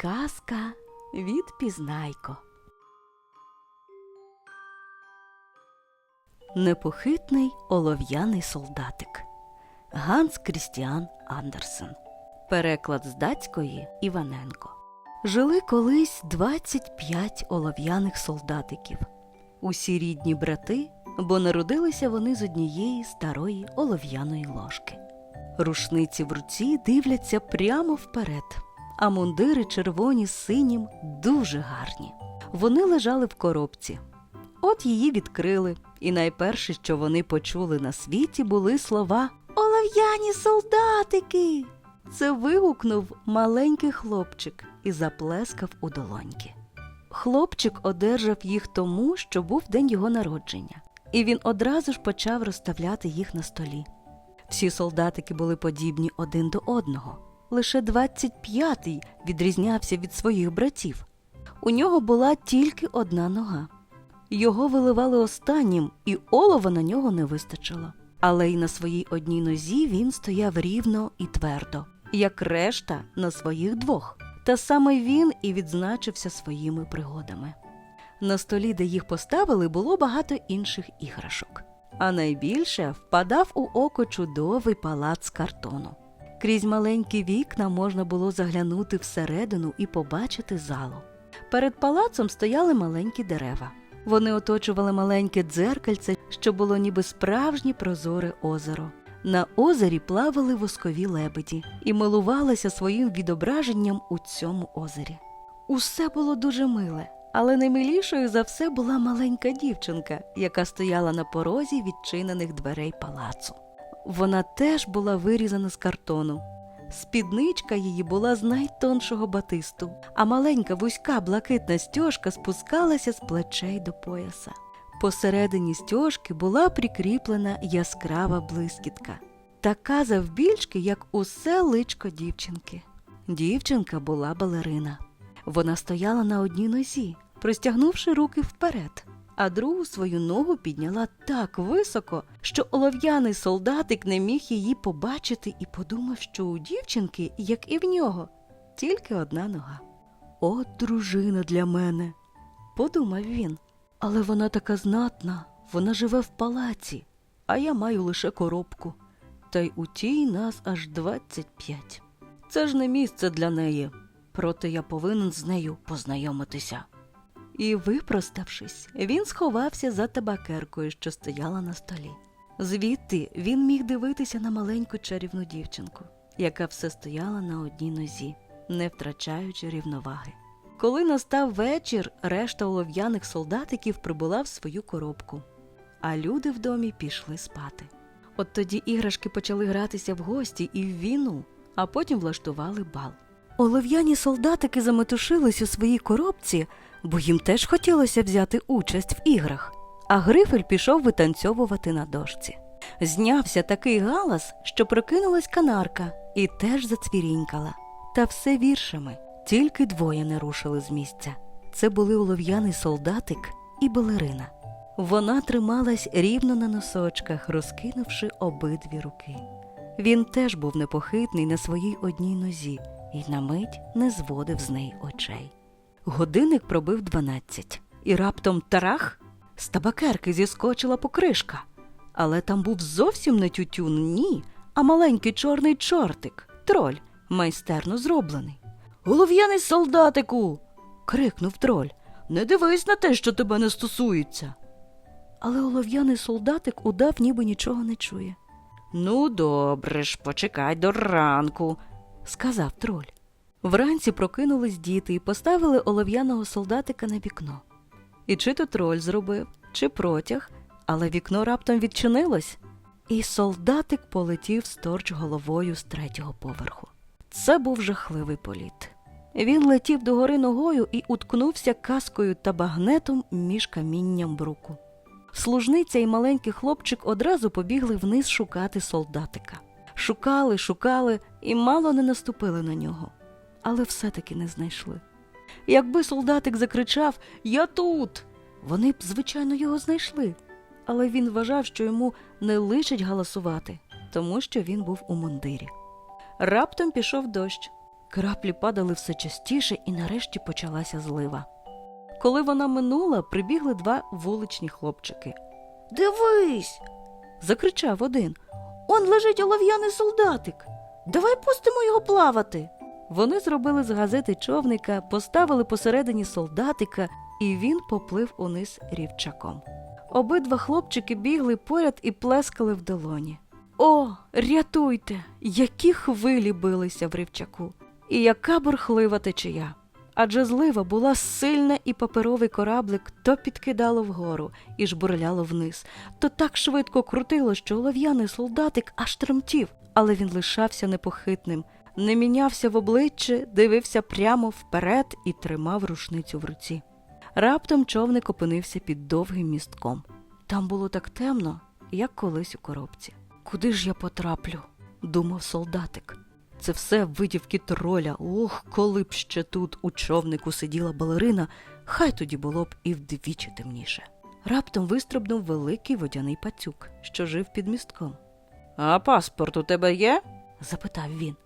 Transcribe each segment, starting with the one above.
Казка від Пізнайко. Непохитний олов'яний солдатик Ганс Крістіан Андерсен. Переклад з датської Іваненко. Жили колись 25 олов'яних солдатиків. Усі рідні брати, бо народилися вони з однієї старої олов'яної ложки. Рушниці в руці дивляться прямо вперед, а мундири червоні з синім дуже гарні. Вони лежали в коробці. От її відкрили, і найперше, що вони почули на світі, були слова Олов'яні солдатики. Це вигукнув маленький хлопчик і заплескав у долоньки. Хлопчик одержав їх тому, що був день його народження, і він одразу ж почав розставляти їх на столі. Всі солдатики були подібні один до одного. Лише 25-й відрізнявся від своїх братів. У нього була тільки одна нога. Його виливали останнім, і олова на нього не вистачило. Але й на своїй одній нозі він стояв рівно і твердо, як решта на своїх двох. Та саме він і відзначився своїми пригодами. На столі, де їх поставили, було багато інших іграшок. А найбільше впадав у око чудовий палац картону. Крізь маленькі вікна можна було заглянути всередину і побачити залу. Перед палацом стояли маленькі дерева. Вони оточували маленьке дзеркальце, що було ніби справжнє прозоре озеро. На озері плавали воскові лебеді і милувалися своїм відображенням у цьому озері. Усе було дуже миле, але наймилішою за все була маленька дівчинка, яка стояла на порозі відчинених дверей палацу. Вона теж була вирізана з картону. Спідничка її була з найтоншого батисту, а маленька вузька блакитна стяжка спускалася з плечей до пояса. Посередині стяжки була прикріплена яскрава блискітка, така завбільшки, як усе личко дівчинки. Дівчинка була балерина. Вона стояла на одній нозі, простягнувши руки вперед, а другу свою ногу підняла так високо, що олов'яний солдатик не міг її побачити і подумав, що у дівчинки, як і в нього, тільки одна нога. От дружина для мене, подумав він. Але вона така знатна, вона живе в палаці, а я маю лише коробку. Та й у тій нас аж двадцять п'ять. Це ж не місце для неї, проте я повинен з нею познайомитися. І, випроставшись, він сховався за табакеркою, що стояла на столі. Звідти він міг дивитися на маленьку чарівну дівчинку, яка все стояла на одній нозі, не втрачаючи рівноваги. Коли настав вечір, решта олов'яних солдатиків прибула в свою коробку, а люди в домі пішли спати. От тоді іграшки почали гратися в гості і в війну, а потім влаштували бал. Олов'яні солдатики заметушились у своїй коробці, бо їм теж хотілося взяти участь в іграх. А Грифель пішов витанцьовувати на дошці. Знявся такий галас, що прокинулась канарка і теж зацвірінькала. Та все віршами. Тільки двоє не рушили з місця. Це були олов'яний солдатик і балерина. Вона трималась рівно на носочках, розкинувши обидві руки. Він теж був непохитний на своїй одній нозі і на мить не зводив з неї очей. Годинник пробив дванадцять, і раптом тарах з табакерки зіскочила покришка. Але там був зовсім не тютюн, ні, а маленький чорний чортик, троль, майстерно зроблений. Голов'яний солдатику. крикнув троль. Не дивись на те, що тебе не стосується. Але олов'яний солдатик удав, ніби нічого не чує. Ну, добре ж, почекай до ранку, сказав троль. Вранці прокинулись діти і поставили олов'яного солдатика на вікно. І чи то троль зробив, чи протяг, але вікно раптом відчинилось, і солдатик полетів сторч головою з третього поверху. Це був жахливий політ. Він летів догори ногою і уткнувся каскою та багнетом між камінням бруку. Служниця і маленький хлопчик одразу побігли вниз шукати солдатика. Шукали, шукали і мало не наступили на нього, але все-таки не знайшли. Якби солдатик закричав Я тут. Вони б, звичайно, його знайшли, але він вважав, що йому не личить галасувати, тому що він був у мундирі. Раптом пішов дощ. Краплі падали все частіше, і нарешті почалася злива. Коли вона минула, прибігли два вуличні хлопчики. Дивись. закричав один. Он лежить олов'яний солдатик. Давай пустимо його плавати. Вони зробили з газети човника, поставили посередині солдатика, і він поплив униз рівчаком. Обидва хлопчики бігли поряд і плескали в долоні. О, рятуйте! Які хвилі билися в рівчаку, і яка бурхлива течія. Адже злива була сильна, і паперовий кораблик то підкидало вгору і жбурляло вниз, то так швидко крутило, що олов'яний солдатик аж тремтів, але він лишався непохитним, не мінявся в обличчі, дивився прямо вперед і тримав рушницю в руці. Раптом човник опинився під довгим містком. Там було так темно, як колись у коробці. Куди ж я потраплю? думав солдатик. Це все видівки троля. Ох, коли б ще тут у човнику сиділа балерина, хай тоді було б і вдвічі темніше. Раптом вистрибнув великий водяний пацюк, що жив під містком. А паспорт у тебе є? запитав він.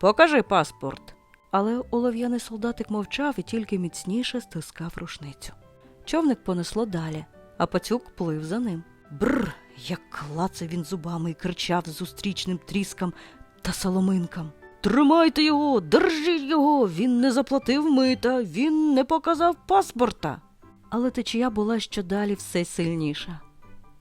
Покажи паспорт. Але олов'яний солдатик мовчав і тільки міцніше стискав рушницю. Човник понесло далі, а пацюк плив за ним. Бррр, як клацав він зубами і кричав зустрічним тріском та соломинкам. Тримайте його, держіть його, він не заплатив мита, він не показав паспорта. Але течія була щодалі все сильніша.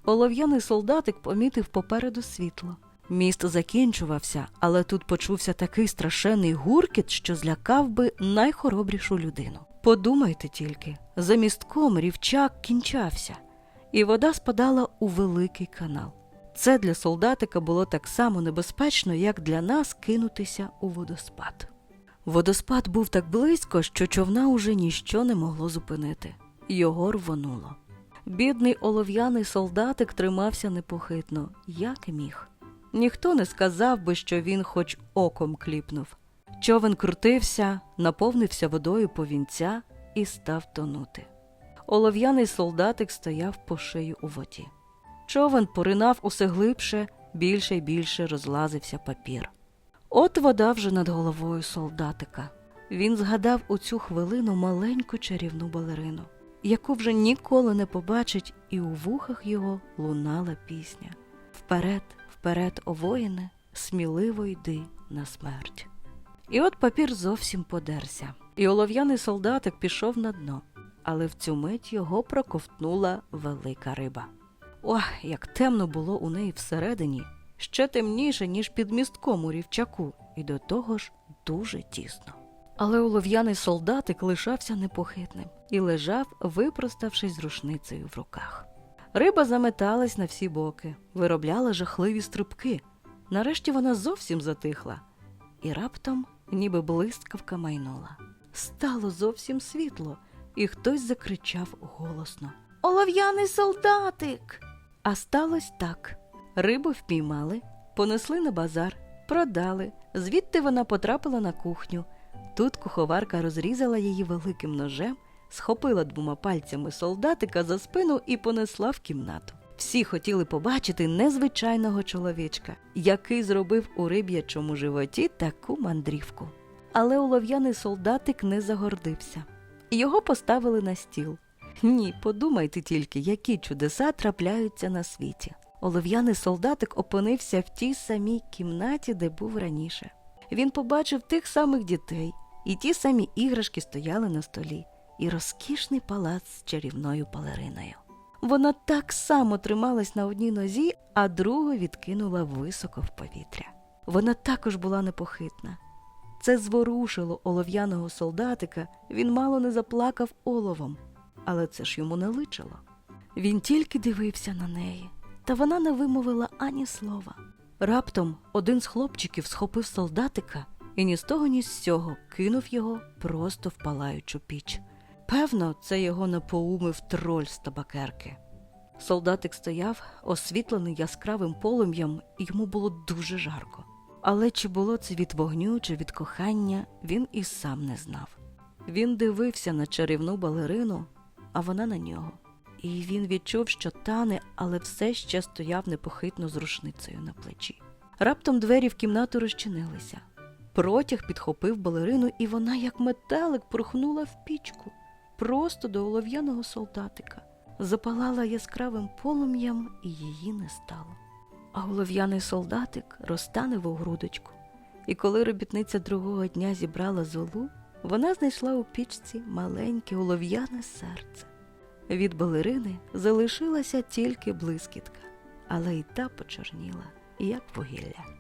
Олов'яний солдатик помітив попереду світло. Міст закінчувався, але тут почувся такий страшенний гуркіт, що злякав би найхоробрішу людину. Подумайте тільки, за містком рівчак кінчався, і вода спадала у великий канал. Це для солдатика було так само небезпечно, як для нас кинутися у водоспад. Водоспад був так близько, що човна уже ніщо не могло зупинити. Його рвонуло. Бідний олов'яний солдатик тримався непохитно, як міг. Ніхто не сказав би, що він хоч оком кліпнув. Човен крутився, наповнився водою повінця і став тонути. Олов'яний солдатик стояв по шию у воді. Човен поринав усе глибше, більше й більше розлазився папір. От вода вже над головою солдатика. Він згадав у цю хвилину маленьку чарівну балерину, яку вже ніколи не побачить, і у вухах його лунала пісня. Вперед, вперед, о воїне, сміливо йди на смерть. І от папір зовсім подерся, і олов'яний солдатик пішов на дно, але в цю мить його проковтнула велика риба. Ох, як темно було у неї всередині, ще темніше, ніж під містком у рівчаку, і до того ж дуже тісно. Але олов'яний солдатик лишався непохитним і лежав, випроставшись з рушницею в руках. Риба заметалась на всі боки, виробляла жахливі стрибки. Нарешті вона зовсім затихла, і раптом, ніби блискавка майнула. Стало зовсім світло, і хтось закричав голосно Олов'яний солдатик. А сталося так: рибу впіймали, понесли на базар, продали. Звідти вона потрапила на кухню. Тут куховарка розрізала її великим ножем, схопила двома пальцями солдатика за спину і понесла в кімнату. Всі хотіли побачити незвичайного чоловічка, який зробив у риб'ячому животі таку мандрівку. Але олов'яний солдатик не загордився. Його поставили на стіл. Ні, подумайте тільки, які чудеса трапляються на світі. Олов'яний солдатик опинився в тій самій кімнаті, де був раніше. Він побачив тих самих дітей, і ті самі іграшки стояли на столі, і розкішний палац з чарівною балериною. Вона так само трималась на одній нозі, а другу відкинула високо в повітря. Вона також була непохитна. Це зворушило олов'яного солдатика, він мало не заплакав оловом, але це ж йому не личило. Він тільки дивився на неї, та вона не вимовила ані слова. Раптом один з хлопчиків схопив солдатика і ні з того, ні з цього кинув його просто в палаючу піч. Певно, це його напоумив троль з табакерки. Солдатик стояв, освітлений яскравим полум'ям, і йому було дуже жарко. Але чи було це від вогню, чи від кохання, він і сам не знав. Він дивився на чарівну балерину, а вона на нього. І він відчув, що тане, але все ще стояв непохитно з рушницею на плечі. Раптом двері в кімнату розчинилися. Протяг підхопив балерину, і вона, як метелик, порхнула в пічку просто до олов'яного солдатика. Запалала яскравим полум'ям, і її не стало. А олов'яний солдатик розтанув у грудочку. І коли робітниця другого дня зібрала золу, вона знайшла у пічці маленьке олов'яне серце. Від балерини залишилася тільки блискітка, але й та почорніла, як вугілля.